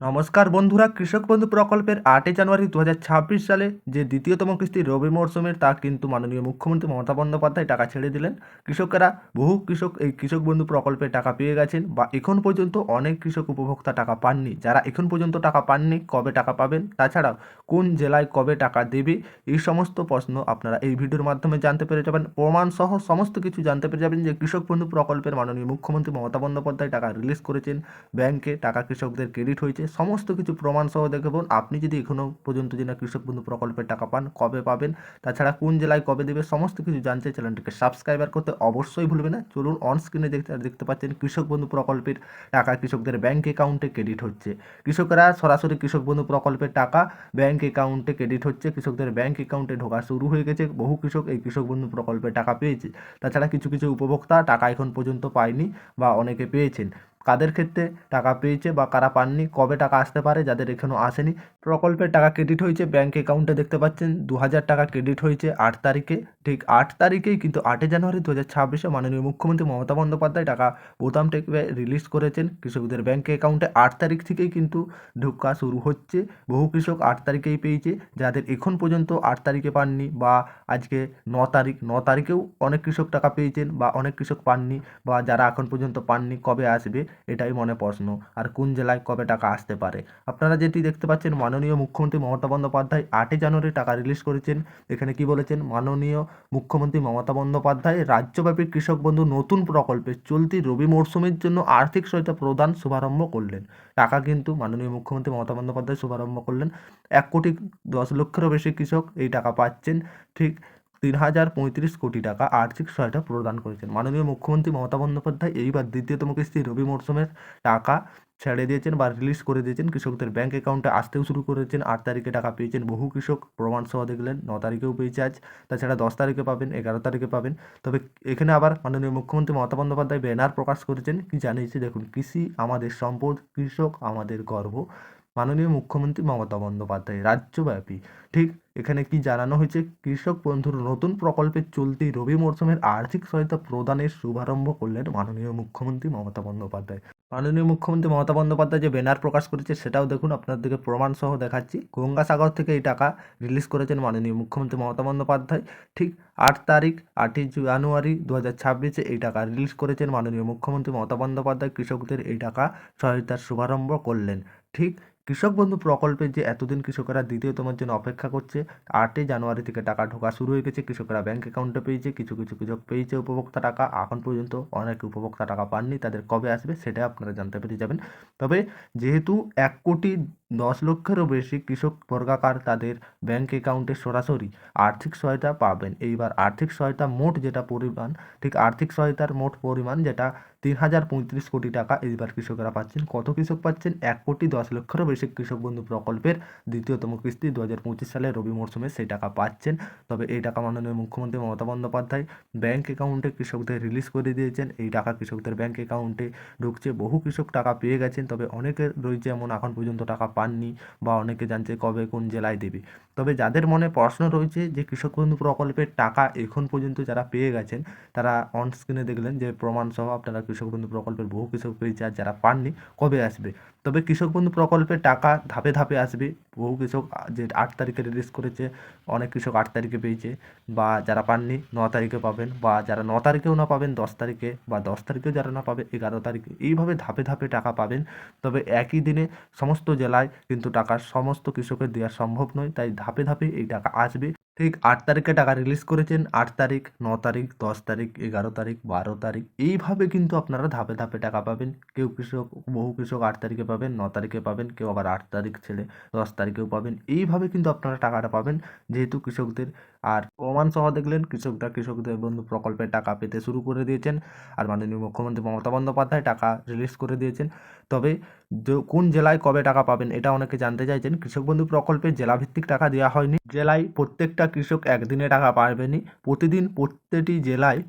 নমস্কার বন্ধুরা, কৃষক বন্ধু প্রকল্পের আটই জানুয়ারি দু হাজার ছাব্বিশ সালে যে দ্বিতীয়তম কিস্তি রবি মরশুমের, তা কিন্তু মাননীয় মুখ্যমন্ত্রী মমতা বন্দ্যোপাধ্যায় টাকা ছেড়ে দিলেন। কৃষকেরা, বহু কৃষক, এই কৃষক বন্ধু প্রকল্পের টাকা পেয়ে গেছেন বা এখন পর্যন্ত অনেক কৃষক উপভোক্তা টাকা পাননি। যারা এখন পর্যন্ত টাকা পাননি, কবে টাকা পাবেন? তাছাড়াও, কোন জেলায় কবে টাকা দেবে? এই সমস্ত প্রশ্ন আপনারা এই ভিডিওর মাধ্যমে জানতে পেরে যাবেন। প্রমাণ সহ সমস্ত কিছু জানতে পেরে যাবেন যে কৃষক বন্ধু প্রকল্পের মাননীয় মুখ্যমন্ত্রী মমতা বন্দ্যোপাধ্যায় টাকা রিলিজ করেছেন। ব্যাংকে টাকা কৃষকদের ক্রেডিট হয়েছে। সমস্ত কিছু প্রমাণ সহ দেখবেন আপনি যদি এখনও পর্যন্ত যে না কৃষক বন্ধু প্রকল্পের টাকা পান, কবে পাবেন? তাছাড়া কোন জেলায় কবে দেবে? সমস্ত কিছু জানতে চ্যানেলটিকে সাবস্ক্রাইবার করতে অবশ্যই ভুলবে না। চলুন অন স্ক্রিনে দেখতে দেখতে পাচ্ছেন কৃষক বন্ধু প্রকল্পের টাকা। কৃষকদের ব্যাংক অ্যাকাউন্টে ক্রেডিট হচ্ছে। কৃষকরা সরাসরি কৃষক বন্ধু প্রকল্পের টাকা ব্যাংক অ্যাকাউন্টে ক্রেডিট হচ্ছে। কৃষকদের ব্যাংক অ্যাকাউন্টে ঢোকা শুরু হয়ে গেছে। বহু কৃষক এই কৃষক বন্ধু প্রকল্পের টাকা পেয়েছে। তাছাড়া কিছু কিছু উপভোক্তা টাকা এখন পর্যন্ত পায়নি বা অনেকে পেয়েছেন। কাদের ক্ষেত্রে টাকা পেয়েছে বা কারা পাননি, কবে টাকা আসতে পারে, যাদের এখনও আসেনি। প্রকল্পের টাকা ক্রেডিট হয়েছে ব্যাংক অ্যাকাউন্টে দেখতে পাচ্ছেন দু হাজার টাকা ক্রেডিট হয়েছে আট তারিখে। ঠিক আট তারিখেই কিন্তু আটই জানুয়ারি দু হাজার ছাব্বিশে মাননীয় মুখ্যমন্ত্রী মমতা বন্দ্যোপাধ্যায় টাকা বোতাম টেপে রিলিজ করেছেন। কৃষকদের ব্যাংক অ্যাকাউন্টে আট তারিখ থেকেই কিন্তু ঢোকা শুরু হচ্ছে। বহু কৃষক আট তারিখেই পেয়েছে, যাদের এখন পর্যন্ত আট তারিখে পাননি বা আজকে ন তারিখ, ন তারিখেও অনেক কৃষক টাকা পেয়েছেন বা অনেক কৃষক পাননি বা যারা এখন পর্যন্ত পাননি কবে আসবে। এটাই মনে প্রশ্ন। আর কোন জেলায় কবে টাকা আসতে পারে? আপনারা যেটি দেখতে পাচ্ছেন, মাননীয় মুখ্যমন্ত্রী মমতা বন্দ্যোপাধ্যায় আটই জানুয়ারি টাকা রিলিজ করেছেন। এখানে কি বলেছেন? মাননীয় মুখ্যমন্ত্রী মমতা বন্দ্যোপাধ্যায়, রাজ্যব্যাপী কৃষক বন্ধু নতুন প্রকল্পে চলতি রবি মরশুমের জন্য আর্থিক সহায়তা প্রদান শুভারম্ভ করলেন। টাকা কিন্তু মাননীয় মুখ্যমন্ত্রী মমতা বন্দ্যোপাধ্যায় শুভারম্ভ করলেন। এক কোটি দশ লক্ষেরও বেশি কৃষক এই টাকা পাচ্ছেন। ঠিক তিন হাজার পঁয়ত্রিশ কোটি টাকা আর্থিক সহায়তা প্রদান করেছেন। মাননীয় মুখ্যমন্ত্রী মমতা বন্দ্যোপাধ্যায় এইবার দ্বিতীয়তম কিস্তি রবি মরশুমের টাকা ছেড়ে দিয়েছেন বা রিলিজ করে দিয়েছেন। কৃষকদের ব্যাংক অ্যাকাউন্টে আসতেও শুরু করেছেন। আট তারিখে টাকা পেয়েছেন বহু কৃষক। প্রমাণ সহ দেখলেন, ন তারিখেও পেয়েছে আজ। তাছাড়া দশ তারিখে পাবেন, এগারো তারিখে পাবেন। তবে এখানে আবার মাননীয় মুখ্যমন্ত্রী মমতা বন্দ্যোপাধ্যায় ব্যানার প্রকাশ করেছেন। কি জানিয়েছে? দেখুন, কৃষি আমাদের সম্পদ, কৃষক আমাদের গর্ব। মাননীয় মুখ্যমন্ত্রী মমতা বন্দ্যোপাধ্যায়, রাজ্যব্যাপী। ঠিক এখানে কি জানানো হয়েছে? কৃষক বন্ধুর নতুন প্রকল্পের চলতি রবি মরশুমের আর্থিক সহায়তা প্রদানের শুভারম্ভ করলেন মাননীয় মুখ্যমন্ত্রী মমতা বন্দ্যোপাধ্যায়। মাননীয় মুখ্যমন্ত্রী মমতা বন্দ্যোপাধ্যায় যে ব্যানার প্রকাশ করেছে, সেটাও দেখুন, আপনাদেরকে প্রমাণ সহ দেখাচ্ছি। গঙ্গাসাগর থেকে এই টাকা রিলিজ করেছেন মাননীয় মুখ্যমন্ত্রী মমতা বন্দ্যোপাধ্যায়। ঠিক আট তারিখ, আটই জানুয়ারি দু হাজার ছাব্বিশে এই টাকা রিলিজ করেছেন মাননীয় মুখ্যমন্ত্রী মমতা বন্দ্যোপাধ্যায়। কৃষকদের এই টাকা সহায়তার শুভারম্ভ করলেন। ঠিক কৃষক বন্ধু প্রকল্পে যে এতদিন কৃষকেরা দ্বিতীয়তমের জন্য অপেক্ষা করছে, আটই জানুয়ারি থেকে টাকা ঢোকা শুরু হয়ে গেছে। কৃষকরা ব্যাঙ্ক অ্যাকাউন্টে পেয়েছে, কিছু কিছু কৃষক পেয়েছে উপভোক্তা টাকা। এখন পর্যন্ত অনেক উপভোক্তা টাকা পাননি, তাদের কবে আসবে সেটা আপনারা জানতে পেরে যাবেন। তবে যেহেতু এক কোটি দশ লক্ষেরও বেশি কৃষক বর্গাকার তাদের ব্যাংক অ্যাকাউন্টে সরাসরি আর্থিক সহায়তা পাবেন। এইবার আর্থিক সহায়তা মোট যেটা পরিমাণ, ঠিক আর্থিক সহায়তার মোট পরিমাণ যেটা তিন হাজার পঁয়ত্রিশ কোটি টাকা এইবার কৃষকরা পাচ্ছেন। কত কৃষক পাচ্ছেন? এক কোটি দশ লক্ষেরও বেশি কৃষক বন্ধু প্রকল্পের দ্বিতীয়তম কিস্তি দু হাজার পঁচিশ সালে রবি মরশুমে সেই টাকা পাচ্ছেন। তবে এই টাকা মাননীয় মুখ্যমন্ত্রী মমতা বন্দ্যোপাধ্যায় ব্যাংক অ্যাকাউন্টে কৃষকদের রিলিজ করে দিয়েছেন। এই টাকা কৃষকদের ব্যাংক অ্যাকাউন্টে ঢুকছে। বহু কৃষক টাকা পেয়ে গেছেন। তবে অনেকের রয়েছে এমন এখন পর্যন্ত টাকা পাননি বা অনেকে জানছে কবে কোন জেলায় দেবে। তবে যাদের মনে প্রশ্ন রয়েছে যে কৃষক বন্ধু প্রকল্পের টাকা এখন পর্যন্ত যারা পেয়ে গেছেন, তারা অন স্ক্রিনে দেখলেন যে প্রমাণ সহ আপনারা কৃষক বন্ধু প্রকল্পের বহু কৃষক পেয়েছে আর যারা পাননি, কবে আসবে? তবে কৃষক বন্ধু প্রকল্পের টাকা ধাপে ধাপে আসবে। বহু কৃষক যে আট তারিখে রিলিজ করেছে, অনেক কৃষক আট তারিখে পেয়েছে বা যারা পাননি, ন তারিখে পাবেন বা যারা ন তারিখেও না পাবেন, দশ তারিখে বা দশ তারিখেও যারা না পাবে, এগারো তারিখে। এইভাবে ধাপে ধাপে টাকা পাবেন। তবে একই দিনে সমস্ত জেলায় কিন্তু টাকা সমস্ত কৃষকের দেওয়া সম্ভব নয়। তাই ধাপে ধাপে এই টাকা আসবে। ঠিক আট তারিখে টাকা রিলিজ করেছেন, আট তারিখ, ন তারিখ, দশ তারিখ, এগারো তারিখ, বারো তারিখ, এইভাবে কিন্তু আপনারা ধাপে ধাপে টাকা পাবেন। কেউ কৃষক, বহু কৃষক আট তারিখে পাবেন, ন তারিখে পাবেন, কেউ আবার আট তারিখ ছেড়ে দশ তারিখেও পাবেন। এইভাবে কিন্তু আপনারা টাকাটা পাবেন। যেহেতু কৃষকদের আর প্রমাণ সহ দেখলেন, কৃষকরা কৃষকদের বন্ধু প্রকল্পের টাকা পেতে শুরু করে দিয়েছেন। আর মাননীয় মুখ্যমন্ত্রী মমতা বন্দ্যোপাধ্যায় টাকা রিলিজ করে দিয়েছেন। তবে কোন জেলায় কবে টাকা পাবেন, এটা অনেকে জানতে চাইছেন। কৃষক বন্ধু প্রকল্পে জেলাভিত্তিক টাকা দেওয়া হয়নি। জেলায় প্রত্যেকটা কৃষক একদিনে টাকা পাবেনি প্রতিদিন প্রত্যেকটি জেলায়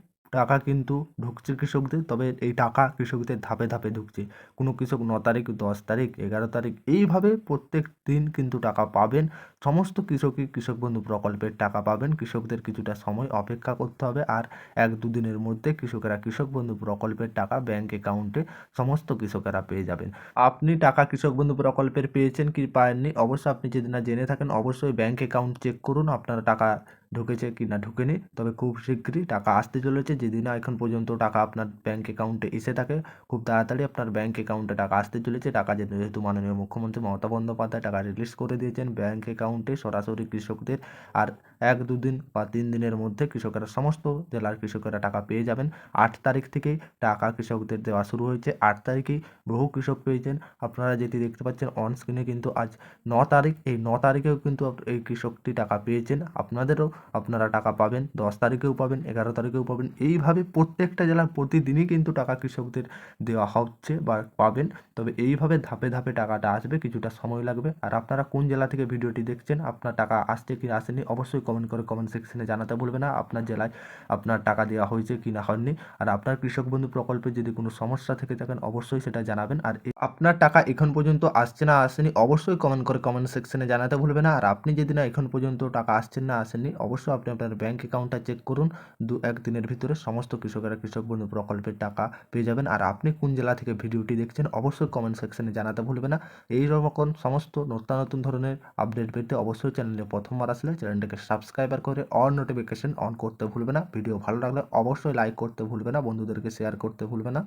কিন্তু ঢুকছে কৃষকদের, তবে এই টাকা কৃষকদের ধাপে ধাপে ঢুকছে। কোনো কৃষক ন তারিখ, দশ তারিখ, এগারো তারিখ, এইভাবে প্রত্যেক দিন কিন্তু টাকা পাবেন। সমস্ত কৃষকই কৃষক বন্ধু প্রকল্পের টাকা পাবেন। কৃষকদের কিছুটা সময় অপেক্ষা করতে হবে আর এক দুদিনের মধ্যে কৃষকেরা, কৃষক বন্ধু প্রকল্পের টাকা ব্যাংক অ্যাকাউন্টে সমস্ত কৃষকেরা পেয়ে যাবেন। আপনি টাকা কৃষক বন্ধু প্রকল্পের পেয়েছেন কি পাননি? অবশ্যই আপনি যদি না জেনে থাকেন, অবশ্যই ব্যাংক অ্যাকাউন্ট চেক করুন। আপনার টাকা ঢুকেছে কি না ঢুকেনি। তবে খুব শীঘ্রই টাকা আসতে চলেছে। যেদিন না এখন পর্যন্ত টাকা আপনার ব্যাংক অ্যাকাউন্টে এসে থাকে, খুব তাড়াতাড়ি আপনার ব্যাংক অ্যাকাউন্টে টাকা আসতে চলেছে। টাকা যেহেতু মাননীয় মুখ্যমন্ত্রী মমতা বন্দ্যোপাধ্যায় টাকা রিলিজ করে দিয়েছেন ব্যাংক অ্যাকাউন্টে সরাসরি কৃষকদের। আর এক, দুদিন বা তিন দিনের মধ্যে কৃষকেরা সমস্ত জেলার কৃষকেরা টাকা পেয়ে যাবেন। আট তারিখ থেকেই টাকা কৃষকদের দেওয়া শুরু হয়েছে। আট তারিখেই বহু কৃষক পেয়েছেন। আপনারা যেটি দেখতে পাচ্ছেন অন স্ক্রিনে কিন্তু আজ ন তারিখ। এই ন তারিখেও কিন্তু এই কৃষকটি টাকা পেয়েছেন। আপনাদেরও আপনারা টাকা পাবেন, দশ তারিখেও পাবেন, এগারো তারিখেও পাবেন। এইভাবে প্রত্যেকটা জেলার প্রতিদিনই কিন্তু টাকা কৃষকদের দেওয়া হচ্ছে বা পাবেন। তবে এইভাবে ধাপে ধাপে টাকাটা আসবে, কিছুটা সময় লাগবে। আর আপনারা কোন জেলা থেকে ভিডিওটি দেখছেন, আপনার টাকা আসছে কি আসেনি, অবশ্যই কমেন্ট করে কমেন্ট সেকশনে জানাতে ভুলবে না। আপনার জেলায় আপনার টাকা দেওয়া হয়েছে কি না হয়নি। আর আপনার কৃষক বন্ধু প্রকল্পে যদি কোনো সমস্যা থেকে থাকেন, অবশ্যই সেটা জানাবেন। আর আপনার টাকা এখন পর্যন্ত আসছে না আসেনি, অবশ্যই কমেন্ট করে কমেন্ট সেকশনে জানাতে ভুলবে না। আর আপনি যদি না এখন পর্যন্ত টাকা আসছেন না আসেনি অবশ্যই আপনি আপনার ব্যাঙ্ক অ্যাকাউন্টটা চেক করুন। দু একদিনের ভিতরে সমস্ত কৃষকেরা, কৃষক বন্ধু প্রকল্পের টাকা পেয়ে যাবেন। আর আপনি কোন জেলা থেকে ভিডিওটি দেখছেন অবশ্যই কমেন্ট সেকশনে জানাতে ভুলবে না। এই রকম সমস্ত নতুন নতুন ধরনের আপডেট পেতে অবশ্যই চ্যানেলে প্রথমবার আসলে চ্যানেলটাকে সাবস্ক্রাইবার করে অন নোটিফিকেশন অন করতে ভুলবে না। ভিডিও ভালো লাগলে অবশ্যই লাইক করতে ভুলবে না। বন্ধুদেরকে শেয়ার করতে ভুলবে না।